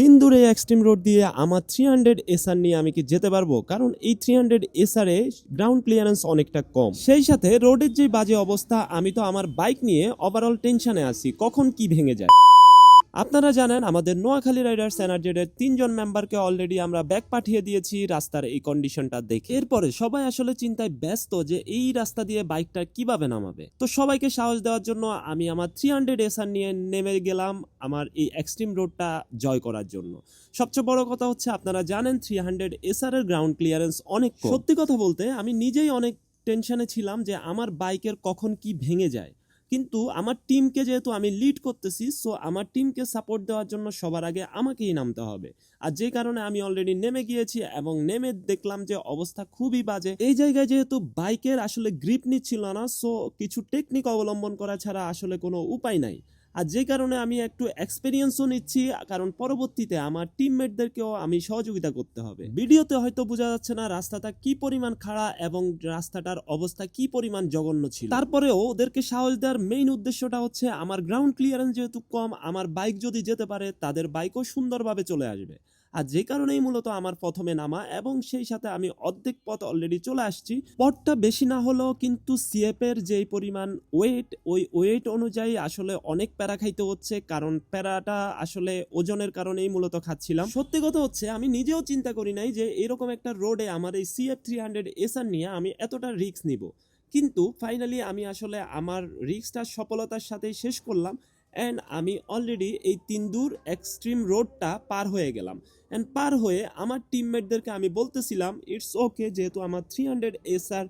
তিন দূরে extreme road দিয়ে আমার থ্রি হান্ড্রেড এসআর নিয়ে আমি কি যেতে পারব? কারণ এই থ্রি হান্ড্রেড এসআর এ গ্রাউন্ড ক্লিয়ারেন্স অনেকটা কম। সেই সাথে রোডের যে বাজে অবস্থা, আমি তো আমার বাইক নিয়ে ওভারঅল টেনশনে আছি। কখন কি ভেঙে যায়? আপনারা জানেন, আমাদের নোয়াখালী রাইডার্স এনার্জেডের তিনজন মেম্বারকে অলরেডি আমরা ব্যাক পাঠিয়ে দিয়েছি রাস্তার এই কন্ডিশনটা দেখে। এরপরে সবাই আসলে চিন্তায় ব্যস্ত যে এই রাস্তা দিয়ে বাইকটা কীভাবে নামাবে। তো সবাইকে সাহস দেওয়ার জন্য আমি আমার থ্রি হান্ড্রেড এসআর নিয়ে নেমে গেলাম আমার এই এক্সট্রিম রোডটা জয় করার জন্য। সবচেয়ে বড় কথা হচ্ছে, আপনারা জানেন থ্রি হান্ড্রেড এসআর এর গ্রাউন্ড ক্লিয়ারেন্স অনেক সত্যি কথা বলতে, আমি নিজেই অনেক টেনশনে ছিলাম যে আমার বাইকের কখন কি ভেঙে যায়। কিন্তু আমার টিমকে যেহেতু আমি লিড করতেছি সো আমার টিমকে সাপোর্ট দেওয়ার জন্য সবার আগে আমাকেই নামতে হবে। আর যে কারণে আমি অলরেডি নেমে গিয়েছি এবং নেমে দেখলাম যে অবস্থা খুবই বাজে। এই জায়গায় যেহেতু বাইকের আসলে গ্রিপ নিচ্ছিল না সো কিছু টেকনিক অবলম্বন করা ছাড়া আসলে কোনো উপায় নাই। আর যে কারণে আমি একটু এক্সপিরিয়েন্সও নিচ্ছি, কারণ পরবর্তীতে আমার টিমমেটদেরকেও আমি সহযোগিতা করতে হবে। ভিডিওতে হয়তো বোঝা যাচ্ছে না রাস্তাটা কি পরিমাণ খাড়া এবং রাস্তাটার অবস্থা কি পরিমাণ জঘন্য ছিল। তারপরেও ওদেরকে সাহস দেওয়ার মেইন উদ্দেশ্যটা হচ্ছে আমার গ্রাউন্ড ক্লিয়ারেন্স যেহেতু কম, আমার বাইক যদি যেতে পারে, তাদের বাইকও সুন্দরভাবে চলে আসবে। আর যে কারণেই মূলত আমার প্রথমে নামা এবং সেই সাথে আমি অর্ধেক পথ অলরেডি চলে আসছি। পথটা বেশি না হলেও কিন্তু সিএফ এর যেই পরিমাণ ওয়েট ওই ওয়েট অনুযায়ী আসলে অনেক প্যারা খাইতে হচ্ছে, কারণ প্যারাটা আসলে ওজনের কারণেই মূলত খাচ্ছিলাম। সত্যি কথা হচ্ছে, আমি নিজেও চিন্তা করি নাই যে এরকম একটা রোডে আমার এই সিএফ থ্রি হান্ড্রেড এসআর নিয়ে আমি এতটা রিস্ক নিব। কিন্তু ফাইনালি আমি আসলে আমার রিস্কটা সফলতার সাথেই শেষ করলাম। অ্যান্ড আমি অলরেডি এই তিন্দুর এক্সট্রিম রোডটা পার হয়ে গেলাম। অ্যান্ড পার হয়ে আমার টিমমেটদেরকে আমি বলতেছিলাম ইটস ওকে যেহেতু আমার থ্রি হান্ড্রেড এসআর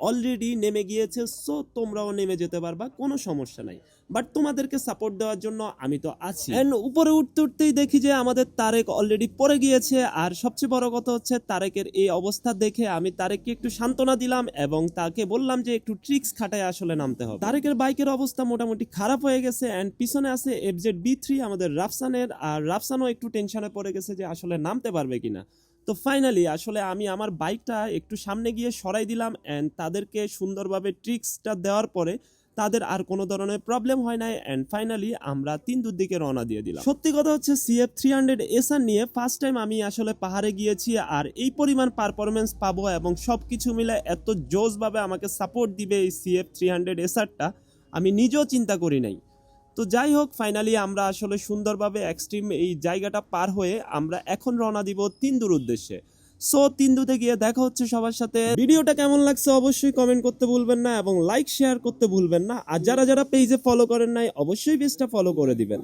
অলরেডি নেমে গিয়েছে সো তোমরাও নেমে যেতে পারবা, কোনো সমস্যা নাই। বাট তোমাদেরকে সাপোর্ট দেওয়ার জন্য আমি তো আছি। অ্যান্ড উপরে উঠতে উঠতেই দেখি যে আমাদের তারেক অলরেডি পড়ে গিয়েছে, আর সবচেয়ে বড় কথা হচ্ছে তারেকের এই অবস্থা দেখে আমি তারেককে একটু সান্ত্বনা দিলাম এবং তাকে বললাম যে একটু ট্রিক্স খাটায় আসলে নামতে হবে। তারেকের বাইকের অবস্থা মোটামুটি খারাপ হয়ে গেছে অ্যান্ড পিছনে আছে এফজেড বি থ্রি আমাদের রাফসানের, আর রাফসানও একটু টেনশনে পড়ে গেছে যে আসলে নামতে পারবে কিনা। তো ফাইনালি আসলে আমি আমার বাইকটা একটু সামনে গিয়ে সরাই দিলাম অ্যান্ড তাদেরকে সুন্দরভাবে ট্রিক্সটা দেওয়ার পরে তাদের আর কোনো ধরনের প্রবলেম হয় নাই অ্যান্ড ফাইনালি আমরা তিন দূর দিকে রওনা দিয়ে দিলাম। সত্যি কথা হচ্ছে সিএফ থ্রি হান্ড্রেড এসআর নিয়ে ফার্স্ট টাইম আমি আসলে পাহাড়ে গিয়েছি আর এই পরিমাণ পারফরমেন্স পাবো এবং সব কিছু মিলে এত জোসভাবে আমাকে সাপোর্ট দিবে এই সিএফ থ্রি হান্ড্রেড এসআরটা আমি নিজেও চিন্তা করি নাই। তো যাই হোক ফাইনালি আমরা আসলে সুন্দরভাবে এক্সট্রিম এই জায়গাটা পার হয়ে আমরা এখন রওনা দিব তিনদুর উদ্দেশ্যে। সো তিনদুতে গিয়ে দেখা হচ্ছে সবার সাথে। ভিডিওটা কেমন লাগছে অবশ্যই কমেন্ট করতে ভুলবেন না এবং লাইক শেয়ার করতে ভুলবেন না। আর যারা যারা পেজে ফলো করেন নাই, অবশ্যই পেজটা ফলো করে দিবেন।